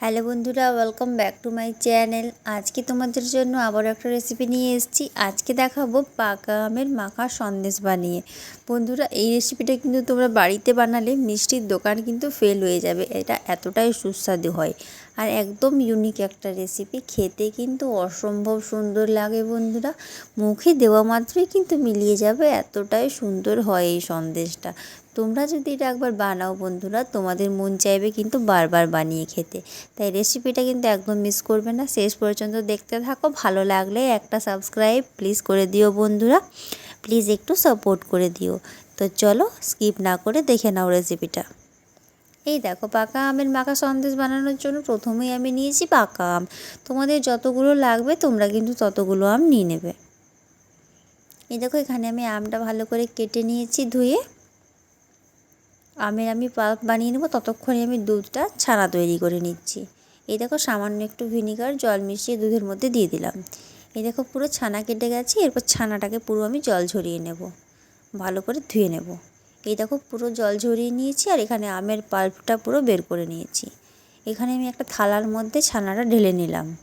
Hello বন্ধুরা welcome back to my channel আজকে তোমাদের জন্য আবার একটা রেসিপি নিয়ে এসেছি। আজকে দেখাবো পাকা আমের মাখা সন্দেশ বানিয়ে। বন্ধুরা, এই রেসিপিটা কিন্তু তোমরা বাড়িতে বানালে মিষ্টির দোকান কিন্তু ফেল হয়ে যাবে। এটা এতটাই সুস্বাদু হয়। আর একদম ইউনিক একটা রেসিপি খেতে কিন্তু অসম্ভব সুন্দর লাগে বন্ধুরা। মুখে দেওয়া মাত্রই কিন্তু মিলিয়ে যাবে, এতটাই সুন্দর হয় এই সন্দেশটা। তোমরা যদি এটা একবার বানাও বন্ধুরা, তোমাদের মন চাইবে কিন্তু বারবার বানিয়ে খেতে। তাই রেসিপিটা কিন্তু একদম মিস করবে না। শেষ পর্যন্ত দেখতে থাকো, ভালো লাগলে একটা সাবস্ক্রাইব প্লিজ করে দিও বন্ধুরা। প্লিজ একটু সাপোর্ট করে দিও। তো চলো স্কিপ না করে দেখে নাও রেসিপিটা এই দেখো, পাকা আমের মাখা সন্দেশ বানানোর জন্য প্রথমেই আমি নিয়েছি পাকা আম। তোমাদের যতগুলো লাগবে, তোমরা কিন্তু ততগুলো আম নিয়ে নেবে। এই দেখো, এখানে আমি আমটা ভালো করে কেটে নিয়েছি ধুয়ে। আমের আমি পাল্প বানিয়ে নেব, ততক্ষণে আমি দুধটা ছানা তৈরি করে নিচ্ছি। এই দেখো, সামান্য একটু ভিনিগার, জল মিশিয়ে দুধের মধ্যে দিয়ে দিলাম। এই দেখো, পুরো ছানা কেটে গেছে, এরপর ছানাটাকে পুরো আমি জল ঝরিয়ে নেব, ভালো করে ধুয়ে নেব। এই দেখো পুরো জল ঝরিয়ে নিয়েছি আর এখানে আমের পাল্পটা পুরো বের করে নিয়েছি। এখানে আমি একটা থালার মধ্যে ছানাটা ঢেলে নিলাম।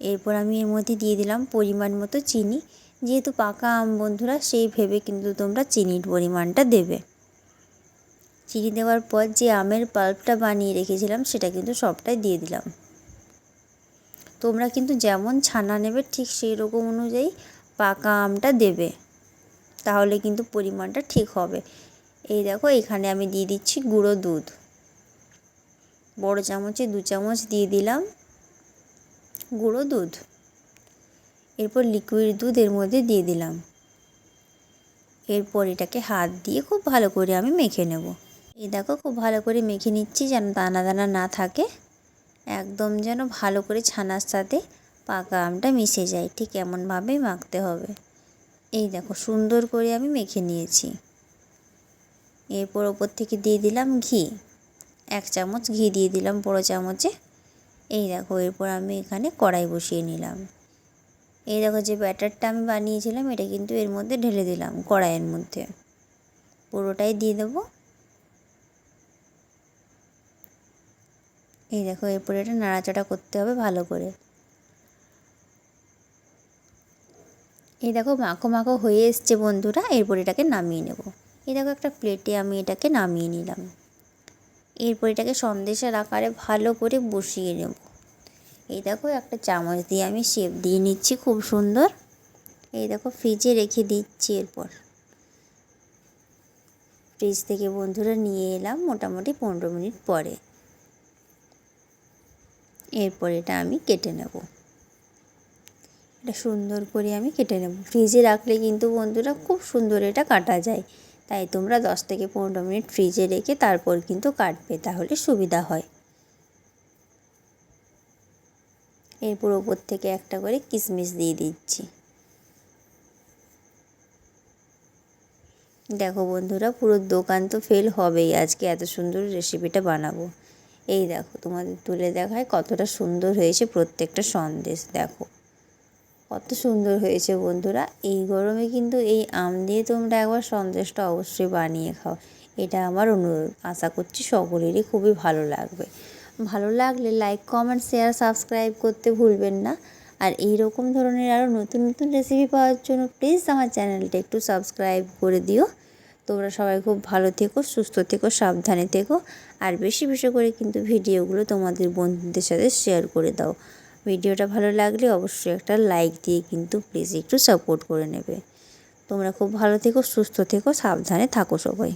এরপর আমি এর মধ্যে দিয়ে দিলাম পরিমাণ মতো চিনি। যেহেতু পাকা আম বন্ধুরা, সেই ভেবে কিন্তু তোমরা চিনির পরিমাণটা দেবে। চিনি দেওয়ার পর যে আমের পাল্পটা বানিয়ে রেখেছিলাম, সেটা কিন্তু সবটাই দিয়ে দিলাম। তোমরা কিন্তু যেমন ছানা নেবে, ঠিক সেই রকম অনুযায়ী পাকা আমটা দেবে। তাহলে কিন্তু পরিমাণটা ঠিক হবে। এই দেখো, এখানে আমি দিয়ে দিচ্ছি গুঁড়ো দুধ। বড় চামচে দু চামচ দিয়ে দিলাম গুঁড়ো দুধ। এরপর লিকুইড দুধ এর মধ্যে দিয়ে দিলাম। এরপর এটাকে হাত দিয়ে খুব ভালো করে আমি মেখে নেব। এই দেখো, খুব ভালো করে মেখে নিচ্ছি যেন দানা দানা না থাকে। একদম যেন ভালো করে ছানার সাথে পাকা আমটা মিশে যায়। ঠিক এমনভাবেই মাখতে হবে। এই দেখো, সুন্দর করে আমি মেখে নিয়েছি। এরপর ওপর থেকে দিয়ে দিলাম ঘি। এক চামচ ঘি দিয়ে দিলাম বড় চামচে। এই দেখো, এরপর আমি এখানে কড়াই বসিয়ে নিলাম। এই দেখো, যে ব্যাটারটা আমি বানিয়েছিলাম, এটা কিন্তু এর মধ্যে ঢেলে দিলাম কড়াইয়ের মধ্যে। পুরোটাই দিয়ে দেবো। এই দেখো, এরপরে এটা নাড়াচাড়া করতে হবে ভালো করে। এই দেখো মাখো মাখো হয়ে এসছে বন্ধুরা, এরপর এটাকে নামিয়ে নেব। এই দেখো একটা প্লেটে আমি এটাকে নামিয়ে নিলাম। এরপর এটাকে সন্দেশের আকারে ভালো করে বসিয়ে নেব। এই দেখো একটা চামচ দিয়ে আমি শেপ দিয়ে নিচ্ছি খুব সুন্দর। এই দেখো ফ্রিজে রেখে দিচ্ছি এরপর। ফ্রিজ থেকে বন্ধুরা নিয়ে এলাম মোটামুটি পনেরো মিনিট পরে। এরপর এটা আমি কেটে নেব। এটা সুন্দর করে আমি কেটে নেব। ফ্রিজে রাখলে কিন্তু বন্ধুরা খুব সুন্দর এটা কাটা যায়। তাই তোমরা দশ থেকে পনেরো মিনিট ফ্রিজে রেখে তারপর কিন্তু কাটবে, তাহলে সুবিধা হয়। এরপর ওপর থেকে একটা করে কিশমিশ দিয়ে দিচ্ছি। দেখো বন্ধুরা, পুরো দোকান তো ফেল হবেই, আজকে এত সুন্দর রেসিপিটা বানাবো। এই দেখো, তোমাদের তুলে দেখায় কতটা সুন্দর হয়েছে প্রত্যেকটা সন্দেশ, দেখো। কত সুন্দর হয়েছে বন্ধুরা। এই গরমে কিন্তু এই আম দিয়ে তোমরা একবার সন্দেশটা অবশ্যই বানিয়ে খাও। এটা আমার অনুরোধ। আশা করছি সকলেরই খুবই ভালো লাগবে। ভালো লাগলে লাইক কমেন্ট শেয়ার সাবস্ক্রাইব করতে ভুলবেন না। আর এই রকম ধরনের আরও নতুন নতুন রেসিপি পাওয়ার জন্য প্লিজ আমার চ্যানেলটা একটু সাবস্ক্রাইব করে দিও। তোমরা সবাই খুব ভালো থেকো, সুস্থ থেকো, সাবধানে থেকো। আর বেশি বেশি করে কিন্তু ভিডিওগুলো তোমাদের বন্ধুদের সাথে শেয়ার করে দাও। ভিডিওটা ভালো লাগলে অবশ্যই একটা লাইক দিয়ে কিন্তু প্লিজ একটু সাপোর্ট করে নেবে। তোমরা খুব ভালো থেকো, সুস্থ থেকো, সাবধানে থাকো সবাই।